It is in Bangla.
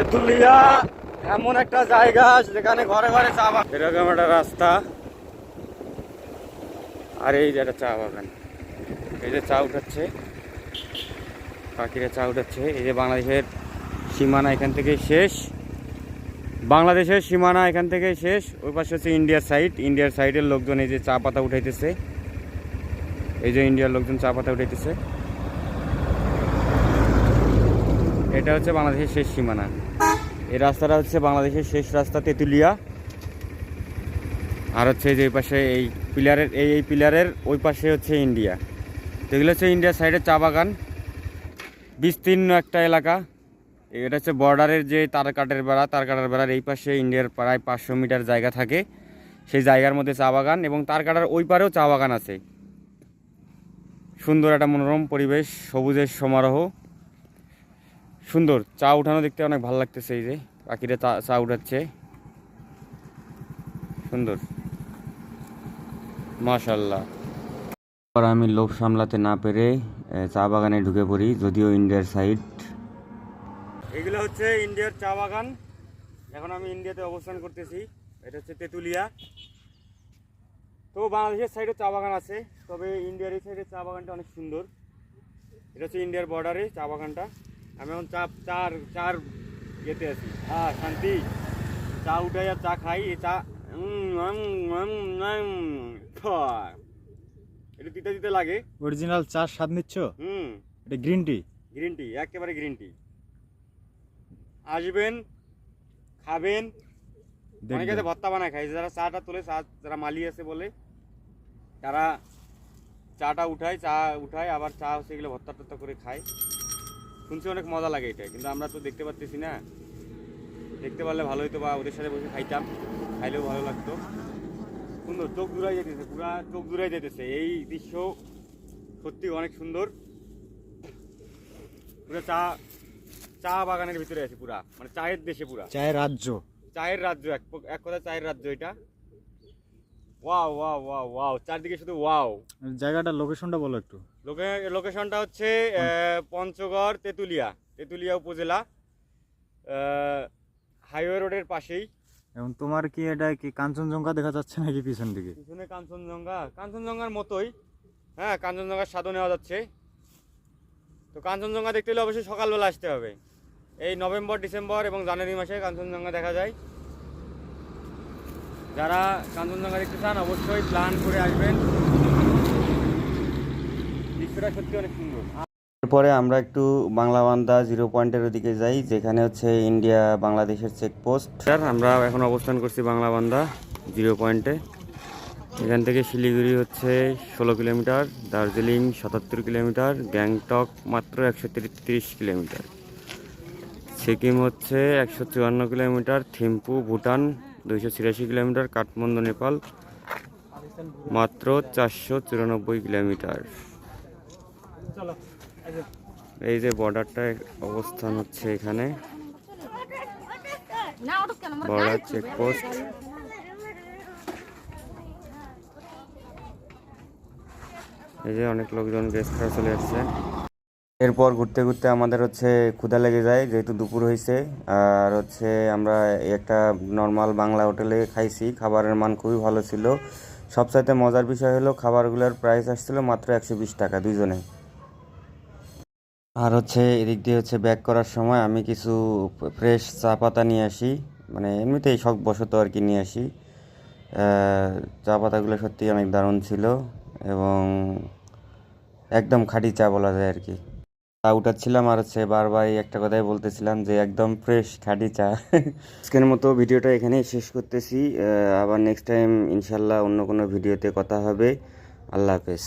তেঁতুলিয়া, এমন একটা জায়গা যেখানে ঘরে ঘরে চা বাগান এরকম একটা রাস্তা। আর এই যে একটা চা বাগান এই যে চা উঠাচ্ছে। পাখিরা চা উঠাচ্ছে। এই যে বাংলাদেশের সীমানা এখান থেকে শেষ। বাংলাদেশের সীমানা এখান থেকে শেষ। ওই পাশে হচ্ছে ইন্ডিয়ার সাইড। ইন্ডিয়ার সাইডের লোকজন এই যে চা পাতা উঠাইতেছে। এই যে ইন্ডিয়ার লোকজন চা পাতা উঠাইতেছে। এটা হচ্ছে বাংলাদেশের শেষ সীমানা। এই রাস্তাটা হচ্ছে বাংলাদেশের শেষ রাস্তা, তেঁতুলিয়া। আর হচ্ছে যে পাশে এই পিলারের, এই এই পিলারের ওই পাশে হচ্ছে ইন্ডিয়া। এগুলো হচ্ছে ইন্ডিয়ার সাইডে চা বাগান। বিস্তীর্ণ একটা এলাকা। এটা হচ্ছে বর্ডারের যে তার কাঠের বেড়া, তার কাটার বেড়ার এই পাশে ইন্ডিয়ার প্রায় পাঁচশো মিটার জায়গা থাকে। সেই জায়গার মধ্যে চা বাগান এবং তার কাটার ওই পারেও চা বাগান আছে। সুন্দর একটা মনোরম পরিবেশ, সবুজের সমারোহ। সুন্দর, চা উঠানো দেখতে অনেক ভালো লাগতেছে এই যে পাখিরা চা উঠাচ্ছে। সুন্দর। মাশাল্লাহ পর আমি লোভ সামলাতে না পেরে চা বাগানে ঢুকে পড়ি, যদিও ইন্ডিয়ার সাইড। এগুলো হচ্ছে ইন্ডিয়ার চা বাগান। এখন আমি ইন্ডিয়াতে অবস্থান করতেছি। এটা হচ্ছে তেঁতুলিয়া। তো বাংলাদেশের সাইডে চা বাগান আছে, তবে ইন্ডিয়ার এই সাইডে চা বাগানটা অনেক সুন্দর। এটা হচ্ছে ইন্ডিয়ার বর্ডারে চা বাগানটা। আমি এখন চা চার চার ইয়েতে আছি। হ্যাঁ শান্তি। চা উঠাই আর চা খাই চা। একটু দিতে দিতে লাগে। অরিজিনাল চার স্বাদ নিচ্ছ? হুম। এটা গ্রিন টি গ্রিন টি একেবারে গ্রিন টি আসবেন খাবেন। অনেকে তো ভত্তা বানায় খায়। যারা চাটা তোলে চা যারা মালি আছে বলে তারা চাটা উঠায় চা উঠায় আবার চা হচ্ছে এগুলো ভত্তা টত্তা করে খায়। শুনছি অনেক মজা লাগে এটা কিন্তু আমরা তো দেখতে পাচ্তেছি না। দেখতে পারলে ভালো হতো বা ওদের সাথে বসে খাইতাম খাইলেও ভালো লাগতো। সুন্দর চোখ দূরাই যেতেছে পুরা চোখ দূরাই যেতেছে এই দৃশ্য সত্যি অনেক সুন্দর। পুরো চা চা বাগানের ভিতরে আছে পুরা মানে চায়ের দেশে পুরা। চায়ের রাজ্য। চায়ের রাজ্য এক এক কথা চায়ের রাজ্য এটা। ওয়াও ওয়াও ওয়াও ওয়াও চারদিকে শুধু ওয়াও জায়গাটার লোকেশনটা বলো একটু। লোকে লোকেশনটা হচ্ছে পঞ্চগড় তেঁতুলিয়া। তেঁতুলিয়া উপজেলা। হাইওয়ে রোডের পাশেই। এবং তোমার কি এটা কি কাঞ্চনজঙ্ঘা দেখা যাচ্ছে নাকি পিছন দিকে? পিছনে কাঞ্চনজঙ্ঘা। কাঞ্চনজঙ্ঘার মতোই। হ্যাঁ কাঞ্চনজঙ্ঘার স্বাদও নেওয়া যাচ্ছে। তো কাঞ্চনজঙ্ঘা দেখতে হলে অবশ্যই সকালবেলা আসতে হবে। এই নভেম্বর ডিসেম্বর এবং জানুয়ারি মাসে কাঞ্চনজঙ্ঘা দেখা যায়। যারা কাঞ্চনজঙ্ঘা দেখতে চান অবশ্যই প্ল্যান করে আসবেন। দৃশ্যটা সত্যি অনেক সুন্দর। এরপরে আমরা একটু বাংলা বান্দা জিরো পয়েন্টের ওদিকে যাই যেখানে হচ্ছে ইন্ডিয়া বাংলাদেশের চেকপোস্ট। স্যার আমরা এখন অবস্থান করছি বাংলা বান্দা জিরো পয়েন্টে। এখান থেকে শিলিগুড়ি হচ্ছে ষোলো কিলোমিটার দার্জিলিং সাতাত্তর কিলোমিটার গ্যাংটক মাত্র একশো তিরিশ কিলোমিটার। সিকিম হচ্ছে একশো চুয়ান্ন কিলোমিটার থিম্পু ভুটান দুইশো ছিয়াশি কিলোমিটার কাঠমান্ডু, নেপাল, মাত্র চারশো চুরানব্বই কিলোমিটার। এই যে বর্ডারটা অবস্থান হচ্ছে এখানে। বর্ডার। চেকপোস্ট। এই যে অনেক লোকজন গেস্ট চলে আসছে। এরপর ঘুরতে ঘুরতে আমাদের হচ্ছে ক্ষুধা লেগে যায়, যেহেতু দুপুর হয়েছে আর হচ্ছে আমরা একটা নর্মাল বাংলা হোটেলে খাইছি, খাবারের মান খুবই ভালো ছিল। সবচাইতে মজার বিষয় হলো খাবারগুলোর প্রাইস আসছিল মাত্র একশো বিশ টাকা দুইজনে। আর হচ্ছে এদিক দিয়ে হচ্ছে ব্যাক করার সময় আমি কিছু ফ্রেশ চা পাতা নিয়ে আসি মানে এমনিতেই শখ বশত আর কি নিয়ে আসি। চা পাতাগুলো সত্যি অনেক দারুণ ছিল এবং একদম খাঁটি চা বলা যায় আর কি। চা উঠাচ্ছিলাম আর হচ্ছে বারবার একটা কথাই বলতেছিলাম যে একদম ফ্রেশ খাঁটি চা। আজকের মতো ভিডিওটা এখানেই শেষ করতেছি। আবার নেক্সট টাইম ইনশাল্লাহ অন্য কোনো ভিডিওতে কথা হবে। আল্লাহ হাফেজ।